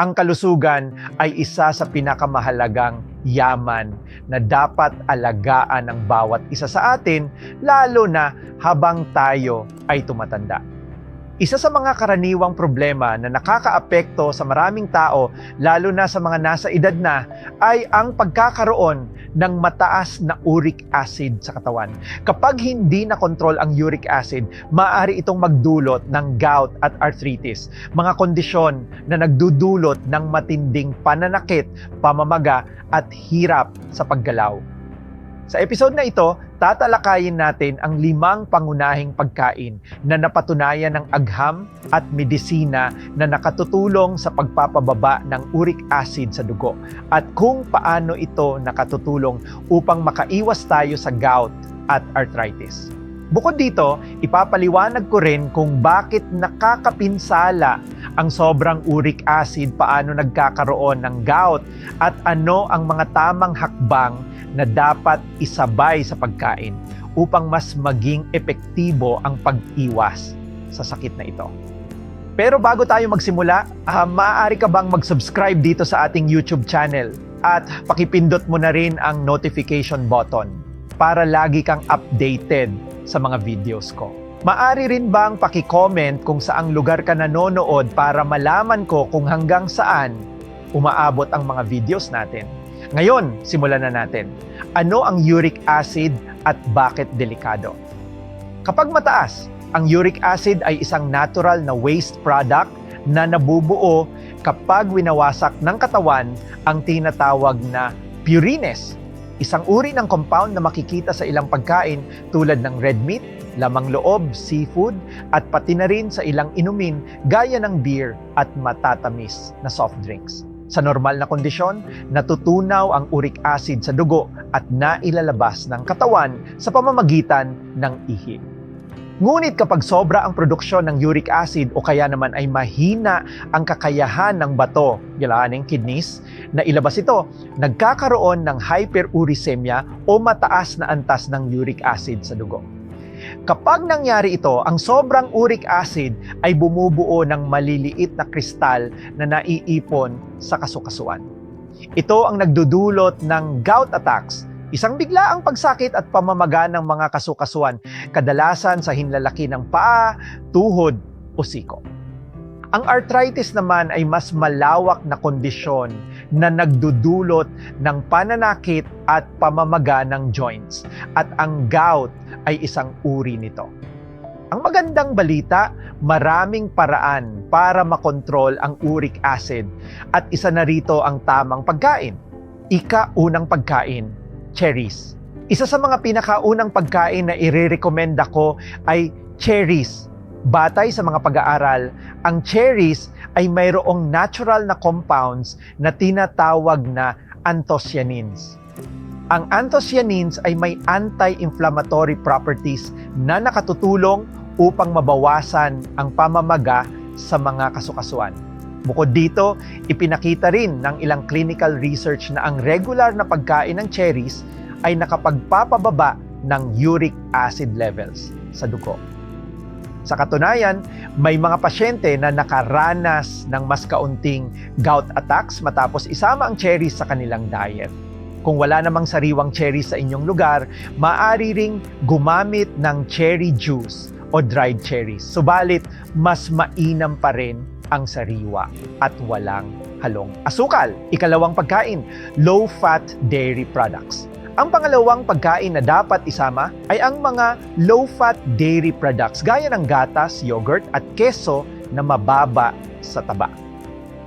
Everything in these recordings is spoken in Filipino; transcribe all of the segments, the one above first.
Ang kalusugan ay isa sa pinakamahalagang yaman na dapat alagaan ng bawat isa sa atin, lalo na habang tayo ay tumatanda. Isa sa mga karaniwang problema na nakakaapekto sa maraming tao, lalo na sa mga nasa edad na, ay ang pagkakaroon ng mataas na uric acid sa katawan. Kapag hindi na control ang uric acid, maaari itong magdulot ng gout at arthritis, mga kondisyon na nagdudulot ng matinding pananakit, pamamaga at hirap sa paggalaw. Sa episode na ito, tatalakayin natin ang limang pangunahing pagkain na napatunayan ng agham at medisina na nakatutulong sa pagpapababa ng uric acid sa dugo at kung paano ito nakatutulong upang makaiwas tayo sa gout at arthritis. Bukod dito, ipapaliwanag ko rin kung bakit nakakapinsala ang sobrang uric acid, paano nagkakaroon ng gout, at ano ang mga tamang hakbang na dapat isabay sa pagkain upang mas maging epektibo ang pag-iwas sa sakit na ito. Pero bago tayo magsimula, uh, maaari ka bang mag-subscribe dito sa ating YouTube channel at pakipindot mo na rin ang notification button para lagi kang updated sa mga videos ko. Maari rin bang paki-comment kung saang lugar ka nanonood para malaman ko kung hanggang saan umaabot ang mga videos natin. Ngayon, simulan na natin. Ano ang uric acid at bakit delikado? Kapag mataas, ang uric acid ay isang natural na waste product na nabubuo kapag winawasak ng katawan ang tinatawag na purines, isang uri ng compound na makikita sa ilang pagkain tulad ng red meat, lamang loob, seafood, at pati na rin sa ilang inumin gaya ng beer at matatamis na soft drinks. Sa normal na kondisyon, natutunaw ang uric acid sa dugo at nailalabas ng katawan sa pamamagitan ng ihi. Ngunit kapag sobra ang produksyon ng uric acid o kaya naman ay mahina ang kakayahan ng bato, ng kidneys, na ilabas ito, nagkakaroon ng hyperuricemia o mataas na antas ng uric acid sa dugo. Kapag nangyari ito, ang sobrang uric acid ay bumubuo ng maliliit na kristal na naiipon sa kasukasuan. Ito ang nagdudulot ng gout attacks, isang biglaang pagsakit at pamamaga ng mga kasukasuan, kadalasan sa hinlalaki ng paa, tuhod o siko. Ang arthritis naman ay mas malawak na kondisyon na nagdudulot ng pananakit at pamamaga ng joints at ang gout ay isang uri nito. Ang magandang balita, maraming paraan para makontrol ang uric acid at isa na rito ang tamang pagkain. Ika-unang pagkain, cherries. Isa sa mga pinakaunang pagkain na irerekomenda ko ay cherries Batay sa mga pag-aaral, ang cherries ay mayroong natural na compounds na tinatawag na anthocyanins. Ang anthocyanins ay may anti-inflammatory properties na nakatutulong upang mabawasan ang pamamaga sa mga kasukasuan. Bukod dito, ipinakita rin ng ilang clinical research na ang regular na pagkain ng cherries ay nakapagpapababa ng uric acid levels sa dugo. Sa katunayan, may mga pasyente na nakaranas ng mas kaunting gout attacks matapos isama ang cherries sa kanilang diet. Kung wala namang sariwang cherries sa inyong lugar, maaari ring gumamit ng cherry juice o dried cherries. Subalit, mas mainam pa rin ang sariwa at walang halong asukal. Ikalawang pagkain, low-fat dairy products. Ang pangalawang pagkain na dapat isama ay ang mga low-fat dairy products gaya ng gatas, yogurt at keso na mababa sa taba.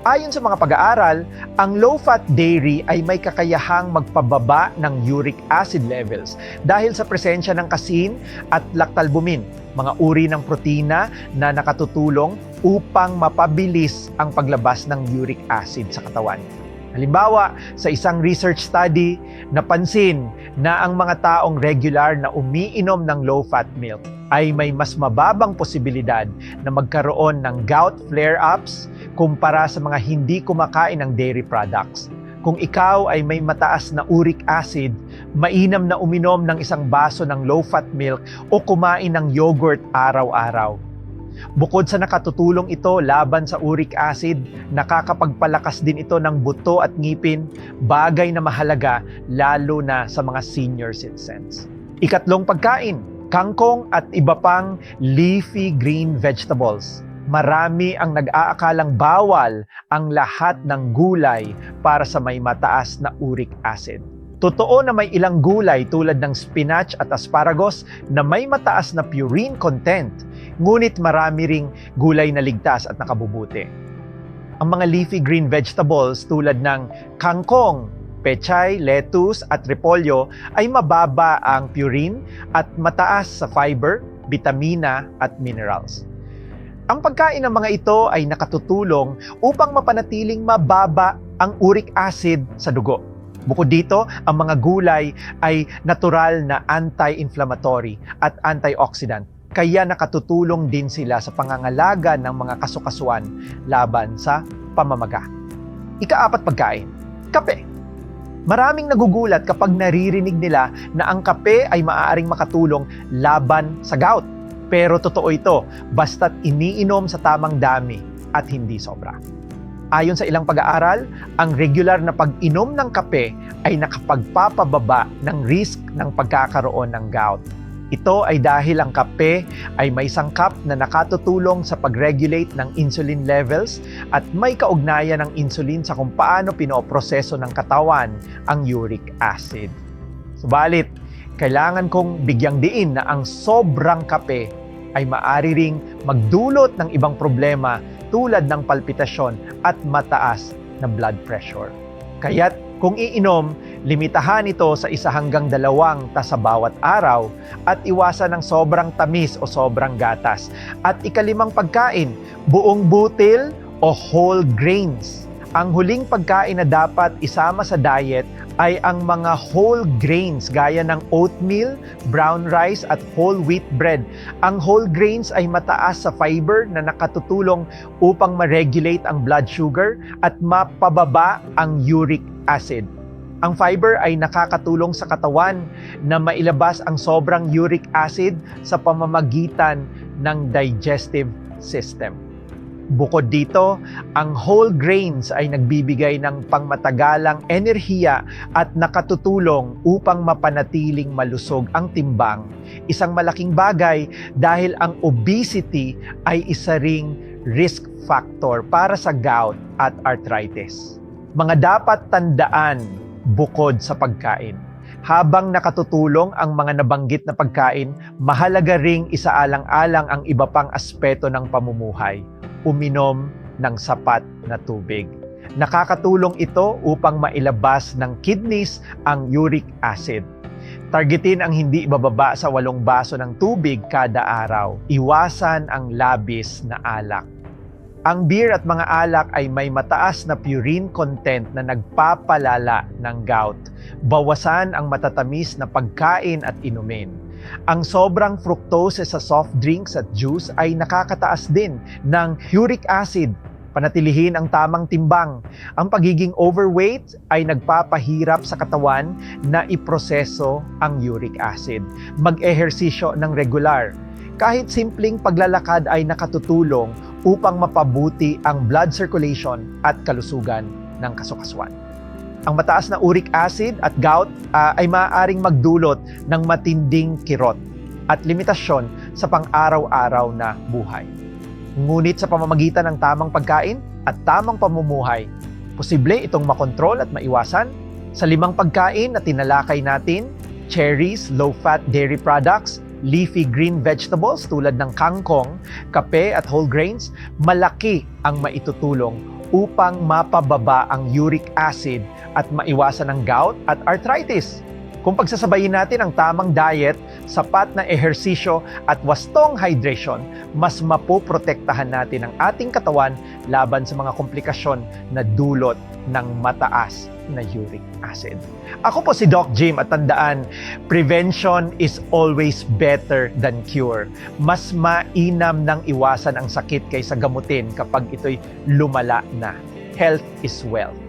Ayon sa mga pag-aaral, ang low-fat dairy ay may kakayahang magpababa ng uric acid levels dahil sa presensya ng kasin at lactalbumin, mga uri ng protina na nakatutulong upang mapabilis ang paglabas ng uric acid sa katawan. Halimbawa, sa isang research study, napansin na ang mga taong regular na umiinom ng low-fat milk ay may mas mababang posibilidad na magkaroon ng gout flare-ups kumpara sa mga hindi kumakain ng dairy products. Kung ikaw ay may mataas na uric acid, mainam na uminom ng isang baso ng low-fat milk o kumain ng yogurt araw-araw. Bukod sa nakatutulong ito laban sa uric acid, nakakapagpalakas din ito ng buto at ngipin, bagay na mahalaga lalo na sa mga senior citizens. Ikatlong pagkain, kangkong at iba pang leafy green vegetables. Marami ang nag-aakalang bawal ang lahat ng gulay para sa may mataas na uric acid. Totoo na may ilang gulay tulad ng spinach at asparagus na may mataas na purine content, ngunit marami ring gulay na ligtas at nakabubuti. Ang mga leafy green vegetables tulad ng kangkong, pechay, lettuce at repolyo ay mababa ang purine at mataas sa fiber, vitamina at minerals. Ang pagkain ng mga ito ay nakatutulong upang mapanatiling mababa ang uric acid sa dugo. Bukod dito, ang mga gulay ay natural na anti-inflammatory at antioxidant. Kaya nakatutulong din sila sa pangangalaga ng mga kasukasuan laban sa pamamaga. Ikaapat pagkain, kape. Maraming nagugulat kapag naririnig nila na ang kape ay maaaring makatulong laban sa gout. Pero totoo ito, basta't iniinom sa tamang dami at hindi sobra. Ayon sa ilang pag-aaral, ang regular na pag-inom ng kape ay nakapagpapababa ng risk ng pagkakaroon ng gout. Ito ay dahil ang kape ay may sangkap na nakatutulong sa pag-regulate ng insulin levels at may kaugnayan ng insulin sa kung paano pinoproseso ng katawan ang uric acid. Subalit, kailangan kong bigyang diin na ang sobrang kape ay maari ring magdulot ng ibang problema tulad ng palpitasyon at mataas na blood pressure. Kaya't kung iinom, limitahan ito sa isa hanggang dalawang tasa bawat araw at iwasan ng sobrang tamis o sobrang gatas. At ikalimang pagkain, buong butil o whole grains. Ang huling pagkain na dapat isama sa diet ay ang mga whole grains gaya ng oatmeal, brown rice at whole wheat bread. Ang whole grains ay mataas sa fiber na nakatutulong upang ma-regulate ang blood sugar at mapababa ang uric acid. Ang fiber ay nakakatulong sa katawan na mailabas ang sobrang uric acid sa pamamagitan ng digestive system. Bukod dito, ang whole grains ay nagbibigay ng pangmatagalang enerhiya at nakatutulong upang mapanatiling malusog ang timbang. Isang malaking bagay dahil ang obesity ay isa ring risk factor para sa gout at arthritis. Mga dapat tandaan bukod sa pagkain. Habang nakatutulong ang mga nabanggit na pagkain, mahalaga ring isaalang-alang ang iba pang aspeto ng pamumuhay uminom ng sapat na tubig. Nakakatulong ito upang mailabas ng kidneys ang uric acid. Targetin ang hindi ibababa sa walong baso ng tubig kada araw. Iwasan ang labis na alak. Ang beer at mga alak ay may mataas na purine content na nagpapalala ng gout. Bawasan ang matatamis na pagkain at inumin. Ang sobrang fructose sa soft drinks at juice ay nakakataas din ng uric acid. Panatilihin ang tamang timbang. Ang pagiging overweight ay nagpapahirap sa katawan na iproseso ang uric acid. Mag-ehersisyo ng regular. Kahit simpleng paglalakad ay nakatutulong upang mapabuti ang blood circulation at kalusugan ng kasukasuan. Ang mataas na uric acid at gout uh, ay maaaring magdulot ng matinding kirot at limitasyon sa pang-araw-araw na buhay. Ngunit sa pamamagitan ng tamang pagkain at tamang pamumuhay, posible itong makontrol at maiwasan. Sa limang pagkain na tinalakay natin, cherries, low-fat dairy products, leafy green vegetables tulad ng kangkong, kape at whole grains, malaki ang maitutulong upang mapababa ang uric acid at maiwasan ang gout at arthritis. Kung pagsasabayin natin ang tamang diet, sapat na ehersisyo at wastong hydration, mas mapoprotektahan natin ang ating katawan laban sa mga komplikasyon na dulot ng mataas na uric acid. Ako po si Doc Jim at tandaan, prevention is always better than cure. Mas mainam ng iwasan ang sakit kaysa gamutin kapag ito'y lumala na. Health is wealth.